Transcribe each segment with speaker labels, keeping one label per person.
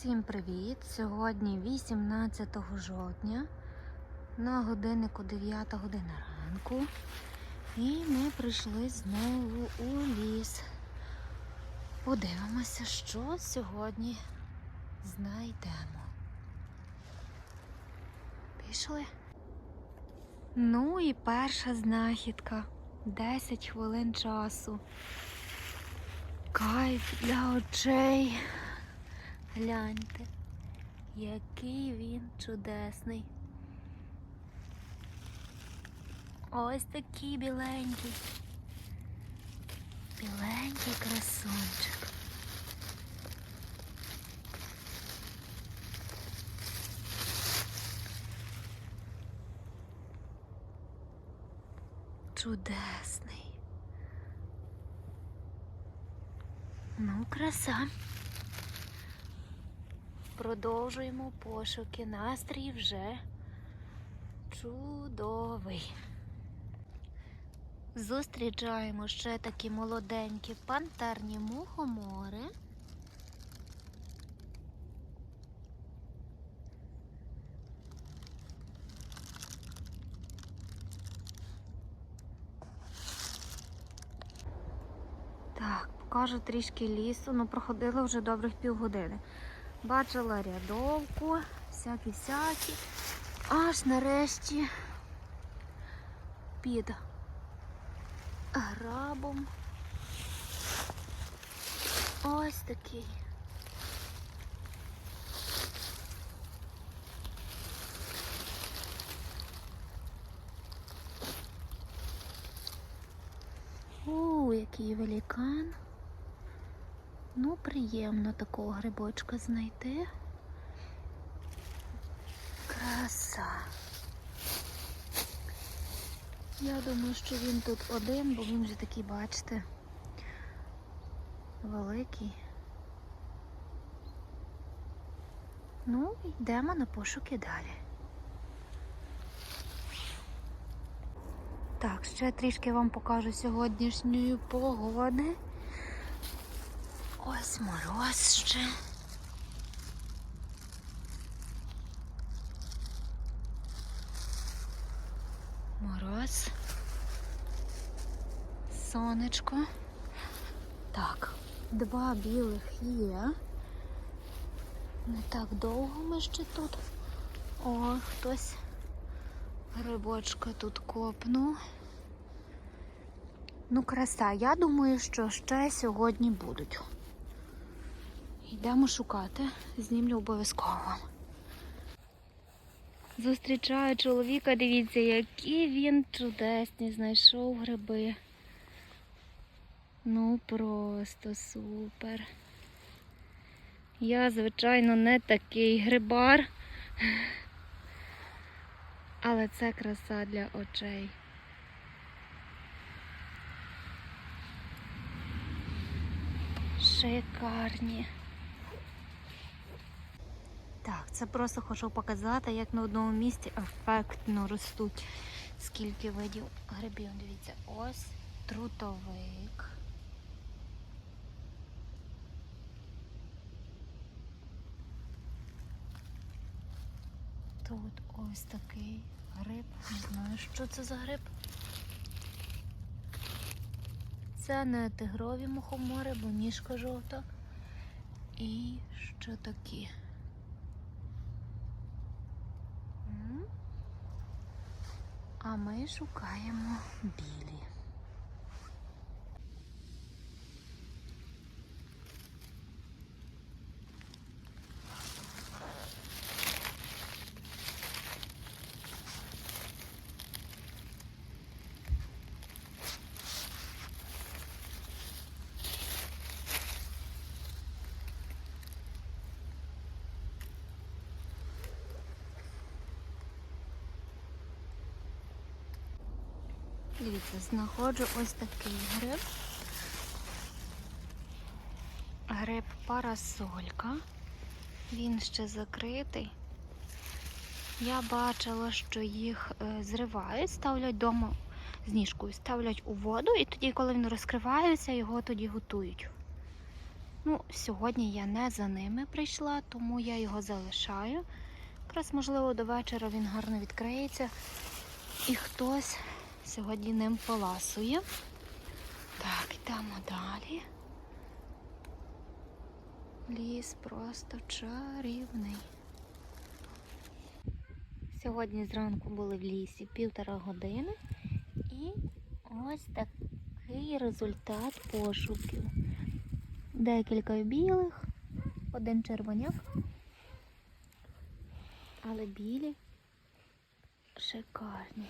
Speaker 1: Всім привіт! Сьогодні 18 жовтня на годиннику 9 година ранку. І ми прийшли знову у ліс. Подивимося, що сьогодні знайдемо. Пішли. Ну і перша знахідка. 10 хвилин часу. Кайф для очей. Гляньте, який він чудесний. Ось такий біленький. Біленький красунчик. Чудесний. Ну, краса. Продовжуємо пошуки. Настрій вже чудовий. Зустрічаємо ще такі молоденькі пантерні мухомори. Так, покажу трішки лісу. Ну, проходила вже добрих півгодини. Бачила рядовку, всякі-всякі. Аж нарешті під грабом. Ось такий. У, який великан. Ну, приємно такого грибочка знайти. Краса. Я думаю, що він тут один, бо він вже такий, бачите, великий. Ну, йдемо на пошуки далі. Так, ще трішки вам покажу сьогоднішньої погоди. Ось мороз ще. Мороз. Сонечко. Так, два білих є. Не так довго ми ще тут. О, хтось грибочка тут копнув. Ну, краса. Я думаю, що ще сьогодні будуть. Йдемо шукати, знімлю обов'язково. Зустрічаю чоловіка, дивіться, які він чудесні, знайшов гриби. Ну, просто супер. Я, звичайно, не такий грибар, але це краса для очей. Шикарні. Так, це просто хочу показати, як на одному місці ефектно ростуть. Скільки видів грибів. Дивіться, ось трутовик. Тут ось такий гриб. Не знаю, що це за гриб. Це не тигрові мухомори, бо ніжка жовта. І що такі? М? А ми шукаємо білі. Дивіться, знаходжу ось такий гриб. Гриб парасолька. Він ще закритий. Я бачила, що їх е, зривають, ставлять вдома з ніжкою, ставлять у воду, і тоді, коли він розкривається, його тоді готують. Ну, сьогодні я не за ними прийшла, тому я його залишаю. Якраз, можливо, до вечора він гарно відкриється. І хтось сьогодні ним поласує. Так, йдемо далі. Ліс просто чарівний. Сьогодні зранку були в лісі півтора години і ось такий результат пошуків. Декілька білих, один червоняк, але білі шикарні.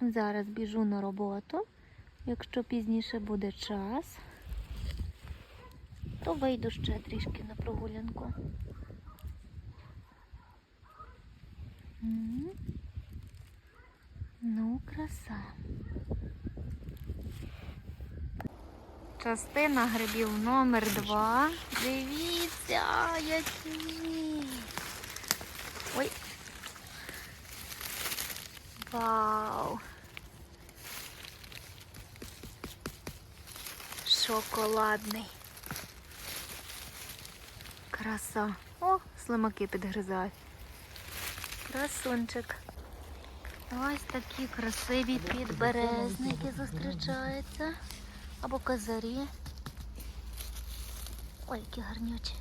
Speaker 1: Зараз біжу на роботу. Якщо пізніше буде час, то вийду ще трішки на прогулянку. Ну, краса. Частина грибів номер два. Дивіться, які. Ой. Вау. Шоколадний. Краса. О, слимаки підгризають. Красунчик. Ось такі красиві підберезники зустрічаються. Або козарі. Ой, які гарнючі.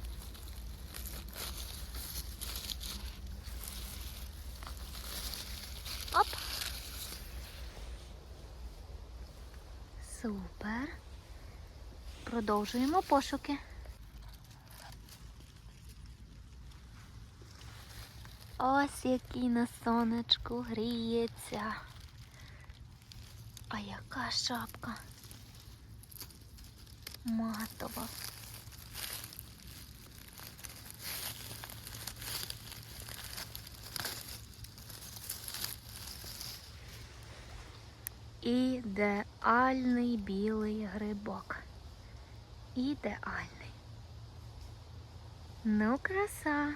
Speaker 1: Супер. Продовжуємо пошуки. Ось який на сонечку гріється. А яка шапка? Матова. Ідеальний білий грибок. Ідеальний. Ну, краса.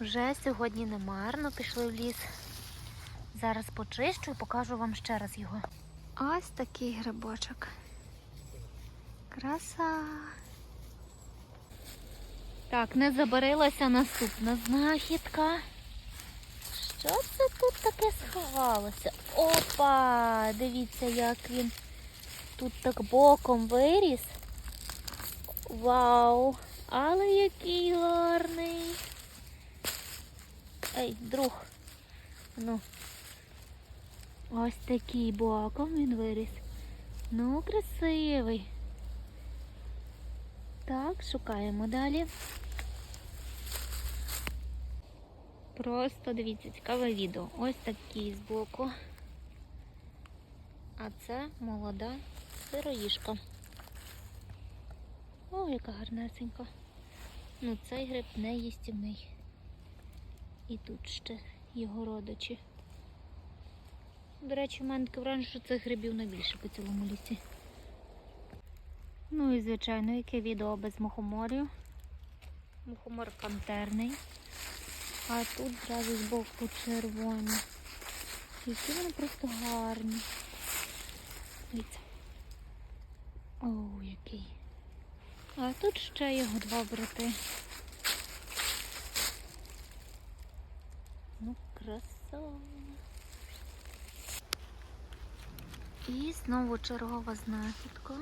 Speaker 1: Вже сьогодні не марно пішли в ліс. Зараз почищу і покажу вам ще раз його. Ось такий грибочок. Краса. Так, не забарилася наступна знахідка. Що це тут таке сховалося? Опа! Дивіться, як він тут так боком виріс. Вау! Але який гарний! Ей, друг. Ну. Ось такий боком він виріс. Ну, красивий. Так, шукаємо далі. Просто дивіться, цікаве відео. Ось такий збоку. А це молода сироїшка. О, яка гарнесенька. Ну, цей гриб не їстівний. І тут ще його родичі. До речі, в мене таке враження, що цих грибів найбільше по цілому лісі. Ну і звичайно, яке відео без мухоморів. Мухомор пантерний. А тут зразу з боку червоні. Які вони просто гарні. Дивіться. Оу, який. А тут ще його два брати. Ну, краса. І знову чергова знахідка.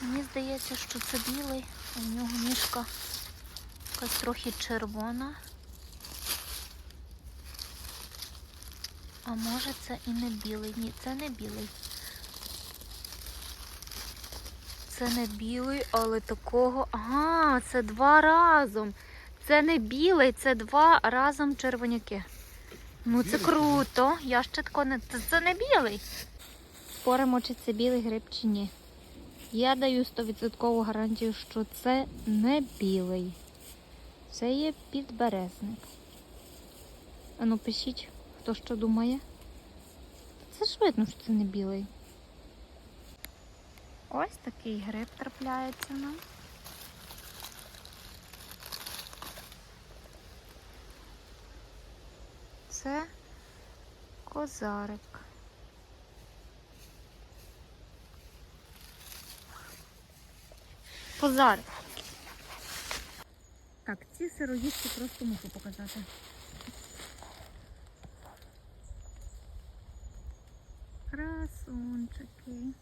Speaker 1: Мені здається, що це білий, а в нього ніжка якась трохи червона. А може це і не білий. Ні, це не білий. Це не білий, але такого. Ага, це два разом. Це не білий, це два разом червоняки. Ну це круто. Я ще тако не. Це, не білий. Споримо, чи це білий гриб, чи ні. Я даю 100% гарантію, що це не білий. Це є підберезник. Ану, пишіть, хто що думає. Це ж видно, що це не білий. Ось такий гриб трапляється нам. це козарик. Козарик. Так, ці сироїдки просто мушу показати. Красунчики.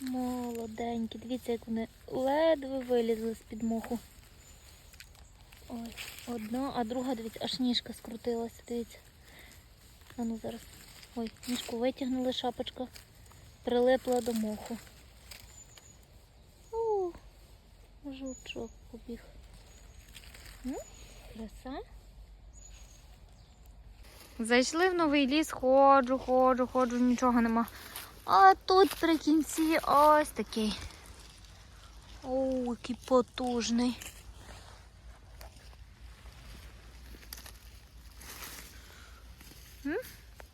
Speaker 1: Молоденькі. Дивіться, як вони ледве вилізли з-під моху. Ой, одна, а друга, дивіться, аж ніжка скрутилася, дивіться. А ну зараз. Ой, ніжку витягнули, шапочка прилипла до моху. У, жучок побіг. М? Краса. Зайшли в новий ліс, ходжу, ходжу, ходжу, нічого нема. А тут при кінці ось такий. О, який потужний.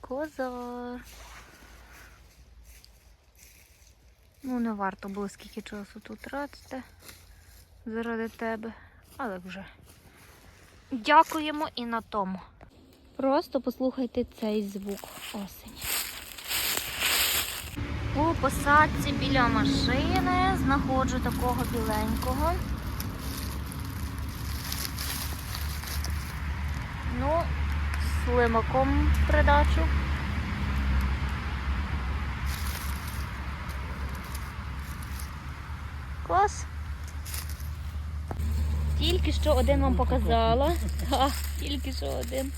Speaker 1: Козар. Ну, не варто було скільки часу тут тратити заради тебе, але вже. Дякуємо і на тому. Просто послухайте цей звук осені. У посадці біля машини знаходжу такого біленького. Ну, з лимаком придачу. Клас. Тільки що один вам показала. Так, тільки що один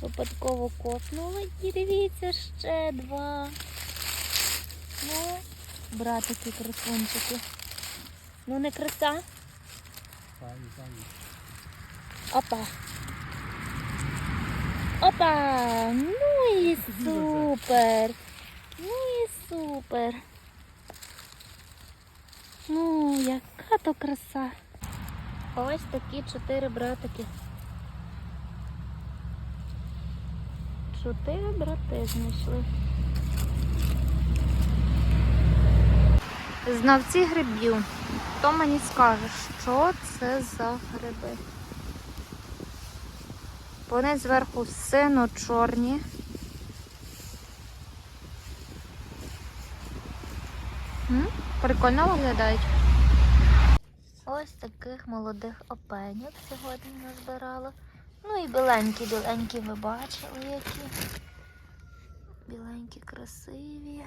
Speaker 1: випадково копнула. І дивіться, ще два. Ну, братики красунчики. Ну не краса. Опа. Опа! Ну і супер. Ну і супер. Ну, яка то краса. Ось такі чотири братики. Чотири брати знайшли. Знавці грибів. Хто мені скаже, що це за гриби? Вони зверху сино-чорні. М? Прикольно виглядають. Ось таких молодих опеньок сьогодні назбирала. Ну і біленькі, біленькі ви бачили які. Біленькі, красиві.